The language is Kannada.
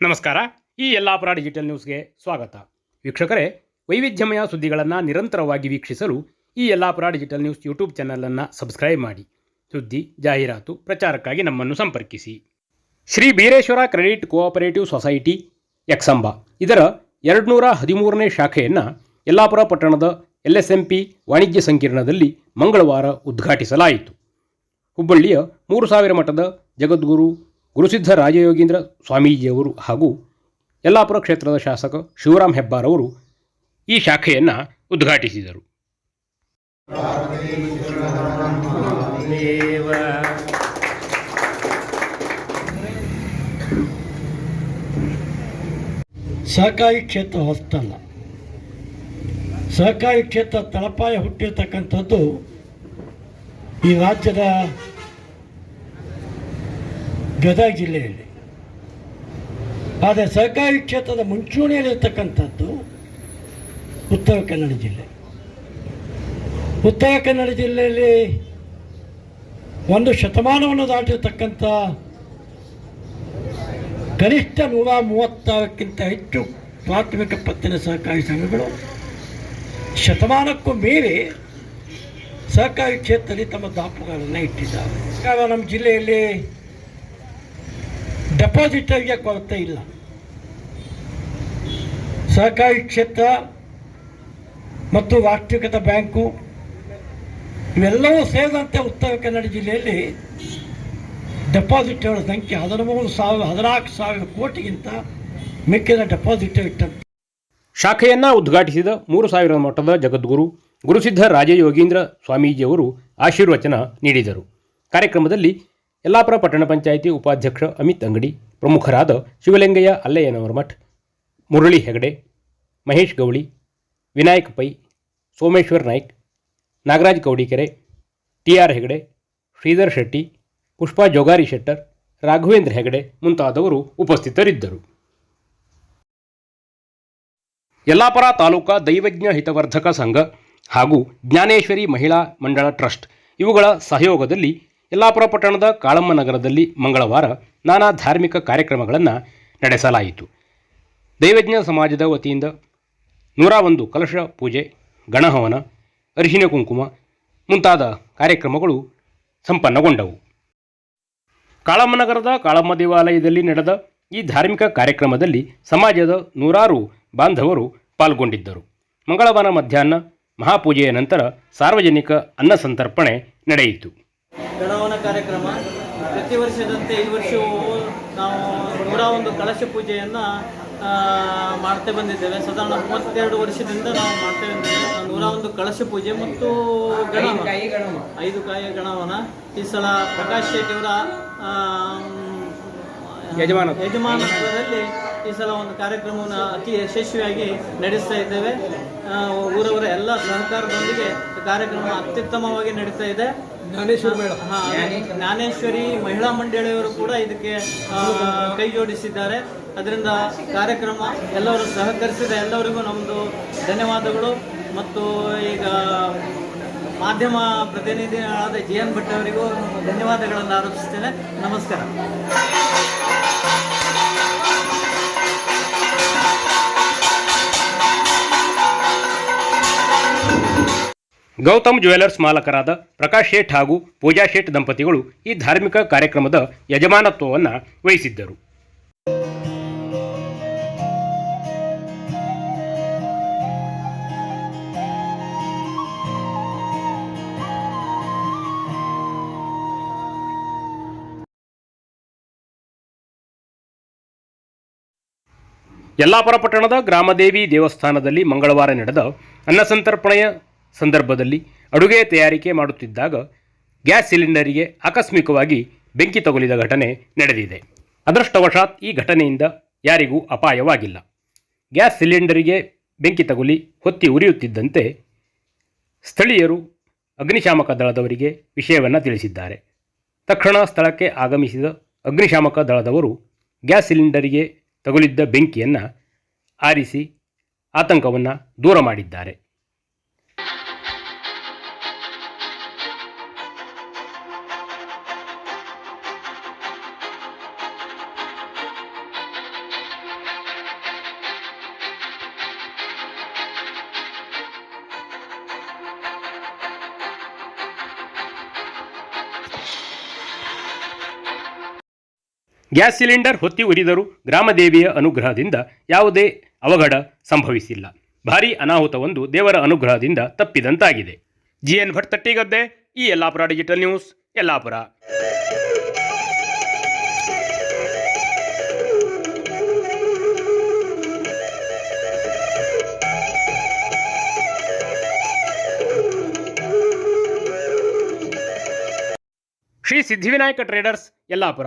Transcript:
ನಮಸ್ಕಾರ. ಈ ಯಲ್ಲಾಪುರ ಡಿಜಿಟಲ್ ನ್ಯೂಸ್ಗೆ ಸ್ವಾಗತ. ವೀಕ್ಷಕರೇ, ವೈವಿಧ್ಯಮಯ ಸುದ್ದಿಗಳನ್ನು ನಿರಂತರವಾಗಿ ವೀಕ್ಷಿಸಲು ಈ ಯಲ್ಲಾಪುರ ಡಿಜಿಟಲ್ ನ್ಯೂಸ್ ಯೂಟ್ಯೂಬ್ ಚಾನಲನ್ನು ಸಬ್ಸ್ಕ್ರೈಬ್ ಮಾಡಿ. ಸುದ್ದಿ, ಜಾಹೀರಾತು, ಪ್ರಚಾರಕ್ಕಾಗಿ ನಮ್ಮನ್ನು ಸಂಪರ್ಕಿಸಿ. Shri Bireshwara credit cooperative society, Eksamba. ಇದರ ಎರಡುನೂರ ಹದಿಮೂರನೇ ಶಾಖೆಯನ್ನು ಯಲ್ಲಾಪುರ ಪಟ್ಟಣದ ಎಲ್ ಎಸ್ ಎಂ ಪಿ ವಾಣಿಜ್ಯ ಸಂಕೀರ್ಣದಲ್ಲಿ ಮಂಗಳವಾರ ಉದ್ಘಾಟಿಸಲಾಯಿತು. ಹುಬ್ಬಳ್ಳಿಯ ಮೂರು ಸಾವಿರ ಮಠದ ಜಗದ್ಗುರು ಗುರುಸಿದ್ಧ ರಾಜಯೋಗೀಂದ್ರ ಸ್ವಾಮೀಜಿಯವರು ಹಾಗೂ ಯಲ್ಲಾಪುರ ಕ್ಷೇತ್ರದ ಶಾಸಕ ಶಿವರಾಮ್ ಹೆಬ್ಬಾರವರು ಈ ಶಾಖೆಯನ್ನು ಉದ್ಘಾಟಿಸಿದರು. ಸಹಕಾರಿ ಕ್ಷೇತ್ರ ಹೊಸ್ತಲ್ಲ. ಸಹಕಾರಿ ಕ್ಷೇತ್ರ ತಳಪಾಯ ಹುಟ್ಟಿರ್ತಕ್ಕಂಥದ್ದು ಈ ರಾಜ್ಯದ ಗದಗ ಜಿಲ್ಲೆಯಲ್ಲಿ. ಆದರೆ ಸಹಕಾರಿ ಕ್ಷೇತ್ರದ ಮುಂಚೂಣಿಯಲ್ಲಿರ್ತಕ್ಕಂಥದ್ದು ಉತ್ತರ ಕನ್ನಡ ಜಿಲ್ಲೆ. ಉತ್ತರ ಕನ್ನಡ ಜಿಲ್ಲೆಯಲ್ಲಿ ಒಂದು ಶತಮಾನವನ್ನು ದಾಟಿರ್ತಕ್ಕಂಥ ಕನಿಷ್ಠ ನೂರ ಮೂವತ್ತಾರಕ್ಕಿಂತ ಹೆಚ್ಚು ಪ್ರಾಥಮಿಕ ಪತ್ತಿನ ಸಹಕಾರಿ ಸಂಘಗಳು ಶತಮಾನಕ್ಕೂ ಮೀರಿ ಸಹಕಾರಿ ಕ್ಷೇತ್ರದಲ್ಲಿ ತಮ್ಮ ದಾಪುಗಳನ್ನು ಇಟ್ಟಿದ್ದಾರೆ. ನಮ್ಮ ಜಿಲ್ಲೆಯಲ್ಲಿ ಡೆಪಾಸಿಟರಿಗೆ ಕೊರತೆ ಇಲ್ಲ? ಸಹಕಾರಿ ಕ್ಷೇತ್ರ ಮತ್ತು ರಾಷ್ಟ್ರೀಕೃತ ಬ್ಯಾಂಕು ಇವೆಲ್ಲವೂ ಸೇರಿದಂತೆ ಉತ್ತರ ಕನ್ನಡ ಜಿಲ್ಲೆಯಲ್ಲಿ ಡೆಪಾಸಿಟ್ಗಳ ಸಂಖ್ಯೆ ಹದಿಮೂರು ಸಾವಿರ, ಹದಿನಾಲ್ಕು ಸಾವಿರ ಕೋಟಿಗಿಂತ ಮಿಕ್ಕಿದ ಡೆಪಾಸಿಟ್ ಇಟ್ಟಂತೆ. ಶಾಖೆಯನ್ನು ಉದ್ಘಾಟಿಸಿದ ಮೂರು ಸಾವಿರ ಮಠದ ಜಗದ್ಗುರು ಗುರುಸಿದ್ಧ ರಾಜಯೋಗೀಂದ್ರ ಸ್ವಾಮೀಜಿಯವರು ಆಶೀರ್ವಚನ ನೀಡಿದರು. ಕಾರ್ಯಕ್ರಮದಲ್ಲಿ ಯಲ್ಲಾಪುರ ಪಟ್ಟಣ ಪಂಚಾಯಿತಿ ಉಪಾಧ್ಯಕ್ಷ ಅಮಿತ್ ಅಂಗಡಿ, ಪ್ರಮುಖರಾದ ಶಿವಲಿಂಗಯ್ಯ ಅಲ್ಲಯ್ಯನವರ ಮಠ್, ಮುರಳಿ ಹೆಗಡೆ, ಮಹೇಶ್ ಗೌಳಿ, ವಿನಾಯಕ್ ಪೈ, ಸೋಮೇಶ್ವರ್ ನಾಯ್ಕ್, ನಾಗರಾಜ್ ಕೌಡಿಕೆರೆ ಟಿ ಆರ್ ಹೆಗಡೆ, ಶ್ರೀಧರ್ ಶೆಟ್ಟಿ, ಪುಷ್ಪಾ ಜೋಗಾರಿ ಶೆಟ್ಟರ್, ರಾಘವೇಂದ್ರ ಹೆಗಡೆ ಮುಂತಾದವರು ಉಪಸ್ಥಿತರಿದ್ದರು. ಯಲ್ಲಾಪುರ ತಾಲೂಕಾ ದೈವಜ್ಞ ಹಿತವರ್ಧಕ ಸಂಘ ಹಾಗೂ ಜ್ಞಾನೇಶ್ವರಿ ಮಹಿಳಾ ಮಂಡಳ ಟ್ರಸ್ಟ್ ಇವುಗಳ ಸಹಯೋಗದಲ್ಲಿ ಯಲ್ಲಾಪುರ ಪಟ್ಟಣದ ಕಾಳಮ್ಮ ನಗರದಲ್ಲಿ ಮಂಗಳವಾರ ನಾನಾ ಧಾರ್ಮಿಕ ಕಾರ್ಯಕ್ರಮಗಳನ್ನು ನಡೆಸಲಾಯಿತು. ದೈವಜ್ಞ ಸಮಾಜದ ವತಿಯಿಂದ ನೂರ ಒಂದು ಕಲಶ ಪೂಜೆ, ಗಣಹವನ, ಅರಿಶಿನ ಕುಂಕುಮ ಮುಂತಾದ ಕಾರ್ಯಕ್ರಮಗಳು ಸಂಪನ್ನಗೊಂಡವು. ಕಾಳಮ್ಮನಗರದ ಕಾಳಮ್ಮ ದೇವಾಲಯದಲ್ಲಿ ನಡೆದ ಈ ಧಾರ್ಮಿಕ ಕಾರ್ಯಕ್ರಮದಲ್ಲಿ ಸಮಾಜದ ನೂರಾರು ಬಾಂಧವರು ಪಾಲ್ಗೊಂಡಿದ್ದರು. ಮಂಗಳವಾರ ಮಧ್ಯಾಹ್ನ ಮಹಾಪೂಜೆಯ ನಂತರ ಸಾರ್ವಜನಿಕ ಅನ್ನ ಸಂತರ್ಪಣೆ ನಡೆಯಿತು. ಗಣವನ ಕಾರ್ಯಕ್ರಮ. ಪ್ರತಿ ವರ್ಷದಂತೆ ಈ ವರ್ಷವೂ ನಾವು ನೂರ ಒಂದು ಕಳಶ ಪೂಜೆಯನ್ನು ಮಾಡ್ತಾ ಬಂದಿದ್ದೇವೆ. ಸಾಧಾರಣ ಮೂವತ್ತೆರಡು ವರ್ಷದಿಂದ ನಾವು ಮಾಡ್ತಾ ಬಂದಿದ್ದೇವೆ. ನೂರ ಒಂದು ಕಳಶ ಪೂಜೆ ಮತ್ತು ಗಣ ಐದು ಕಾಯಿ ಗಣವನ. ಈ ಸಲ ಪ್ರಕಾಶ್ ಶೆಟ್ಟಿಯವರ ಯಜಮಾನ ಯಜಮಾನತ್ವದಲ್ಲಿ ಈ ಸಲ ಒಂದು ಕಾರ್ಯಕ್ರಮವನ್ನು ಅತಿ ಯಶಸ್ವಿಯಾಗಿ ನಡೆಸ್ತಾ ಇದ್ದೇವೆ. ಊರವರ ಎಲ್ಲ ಸಹಕಾರದೊಂದಿಗೆ ಕಾರ್ಯಕ್ರಮ ಅತ್ಯುತ್ತಮವಾಗಿ ನಡೀತಾ ಇದೆ. ಜ್ಞಾನೇಶ್ವರಿ ಮಹಿಳಾ ಮಂಡಳಿಯವರು ಕೂಡ ಇದಕ್ಕೆ ಕೈಜೋಡಿಸಿದ್ದಾರೆ ಕೈ ಜೋಡಿಸಿದ್ದಾರೆ. ಅದರಿಂದ ಕಾರ್ಯಕ್ರಮ ಎಲ್ಲರೂ ಸಹಕರಿಸಿದ. ಎಲ್ಲರಿಗೂ ನಮ್ಮದು ಧನ್ಯವಾದಗಳು. ಮತ್ತು ಈಗ ಮಾಧ್ಯಮ ಪ್ರತಿನಿಧಿಗಳಾದ ಜಿ ಎನ್ ಭಟ್ ಅವರಿಗೂ ಧನ್ಯವಾದಗಳನ್ನು ಆರೋಪಿಸ್ತೇನೆ. ನಮಸ್ಕಾರ. ಗೌತಮ್ ಜ್ಯುವೆಲರ್ಸ್ ಮಾಲಕರಾದ ಪ್ರಕಾಶ್ ಶೇಟ್ ಹಾಗೂ ಪೂಜಾ ಶೇಟ್ ದಂಪತಿಗಳು ಈ ಧಾರ್ಮಿಕ ಕಾರ್ಯಕ್ರಮದ ಯಜಮಾನತ್ವವನ್ನು ವಹಿಸಿದ್ದರು. ಯಲ್ಲಾಪುರ ಪಟ್ಟಣದ ಗ್ರಾಮದೇವಿ ದೇವಸ್ಥಾನದಲ್ಲಿ ಮಂಗಳವಾರ ನಡೆದ ಅನ್ನಸಂತರ್ಪಣೆಯ ಸಂದರ್ಭದಲ್ಲಿ ಅಡುಗೆ ತಯಾರಿಕೆ ಮಾಡುತ್ತಿದ್ದಾಗ ಗ್ಯಾಸ್ ಸಿಲಿಂಡರಿಗೆ ಆಕಸ್ಮಿಕವಾಗಿ ಬೆಂಕಿ ತಗುಲಿದ ಘಟನೆ ನಡೆದಿದೆ. ಅದೃಷ್ಟವಶಾತ್ ಈ ಘಟನೆಯಿಂದ ಯಾರಿಗೂ ಅಪಾಯವಾಗಿಲ್ಲ. ಗ್ಯಾಸ್ ಸಿಲಿಂಡರಿಗೆ ಬೆಂಕಿ ತಗುಲಿ ಹೊತ್ತಿ ಉರಿಯುತ್ತಿದ್ದಂತೆ ಸ್ಥಳೀಯರು ಅಗ್ನಿಶಾಮಕ ದಳದವರಿಗೆ ವಿಷಯವನ್ನು ತಿಳಿಸಿದ್ದಾರೆ. ತಕ್ಷಣ ಸ್ಥಳಕ್ಕೆ ಆಗಮಿಸಿದ ಅಗ್ನಿಶಾಮಕ ದಳದವರು ಗ್ಯಾಸ್ ಸಿಲಿಂಡರಿಗೆ ತಗುಲಿದ್ದ ಬೆಂಕಿಯನ್ನು ಆರಿಸಿ ಆತಂಕವನ್ನು ದೂರ ಮಾಡಿದ್ದಾರೆ. ಗ್ಯಾಸ್ ಸಿಲಿಂಡರ್ ಹೊತ್ತಿ ಉರಿದರೂ ಗ್ರಾಮದೇವಿಯ ಅನುಗ್ರಹದಿಂದ ಯಾವುದೇ ಅವಘಡ ಸಂಭವಿಸಿಲ್ಲ. ಭಾರೀ ಅನಾಹುತವೊಂದು ದೇವರ ಅನುಗ್ರಹದಿಂದ ತಪ್ಪಿದಂತಾಗಿದೆ. ಜಿ ಎನ್ ಭಟ್ ತಟ್ಟಿಗದ್ದೆ, ಈ Yellapur digital news, Yellapur. Shri Siddhivinayaka traders, Yellapur.